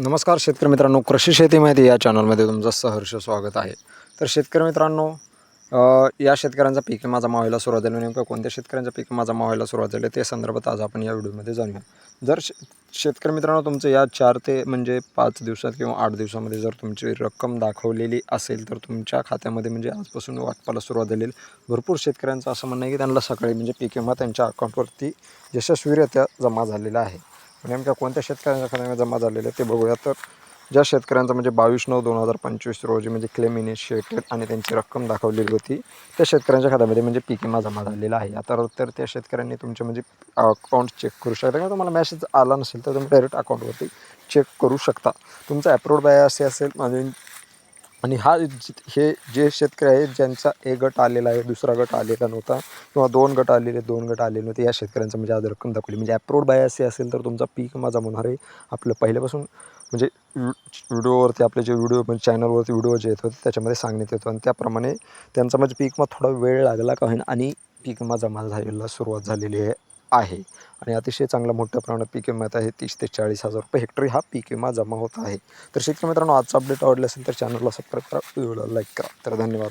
नमस्कार शेतकरी मित्रांनो कृषी शेती माहिती या चॅनलमध्ये तुमचं सहर्ष स्वागत आहे. तर शेतकरी मित्रांनो या शेतकऱ्यांचा पीक माझा मावायला सुरुवात झाली. नेमकं कोणत्या शेतकऱ्यांचा पीक माझा मावायला सुरुवात झाली ते संदर्भात आज आपण या व्हिडिओमध्ये जाणूया. जर शे शेतकरी मित्रांनो तुमचं या चार ते म्हणजे पाच दिवसात किंवा आठ दिवसामध्ये जर तुमची रक्कम दाखवलेली असेल तर तुमच्या खात्यामध्ये म्हणजे आजपासून वाटपाला सुरुवात झालेली भरपूर शेतकऱ्यांचं असं म्हणणं आहे की त्यांना सकाळी म्हणजे पीक विमा त्यांच्या अकाउंटवरती यशस्वीरित्या जमा झालेला आहे. नेमक्या कोणत्या शेतकऱ्यांच्या खात्यामध्ये जमा झालेले आहे ते बघूया तर ज्या शेतकऱ्यांचं म्हणजे बावीस नऊ दोन हजार पंचवीस रोजी म्हणजे क्लेम इनिशिएटेड आणि त्यांची रक्कम दाखवलेली होती त्या शेतकऱ्यांच्या खात्यामध्ये म्हणजे पीक विमा जमा झालेला आहे. आता तर त्या शेतकऱ्यांनी तुमचे म्हणजे अकाउंट चेक करू शकता किंवा तुम्हाला मॅसेज आला नसेल तर तुम्ही डायरेक्ट अकाउंटवरती चेक करू शकता. तुमचा अप्रूव्ड बाय असे असेल म्हणजे आणि हा हे जे शेतकरी आहेत ज्यांचा एक गट आलेला आहे दुसरा गट आलेला नव्हता किंवा दोन गट आलेले दोन गट आलेले नव्हते या शेतकऱ्यांचं म्हणजे आज रक्कम दाखवली. म्हणजे ॲप्रोड बाय असे असेल तर तुमचा पीक माझा होणार आहे. आपलं पहिल्यापासून म्हणजे व्हिडिओवरती आपले जे व्हिडिओ म्हणजे चॅनलवरती व्हिडिओ जे येत होते त्याच्यामध्ये सांगण्यात येतो. आणि त्याप्रमाणे त्यांचा म्हणजे पीक मग थोडा वेळ लागला का होईना आणि पीक माझा माझा झालेला सुरुवात झालेली आहे. आहे. आणि अतिशय चांगला मोठ्या प्रमाणात पीक विमा आहे. तीस ते चाळीस हजार रुपये हेक्टरी हा पीक विमा जमा होत आहे. तर शेतकरी मित्रांनो आजचा अपडेट आवडला असेल तर चॅनलला सबस्क्राईब करा. व्हिडिओला लाईक करा. तर धन्यवाद.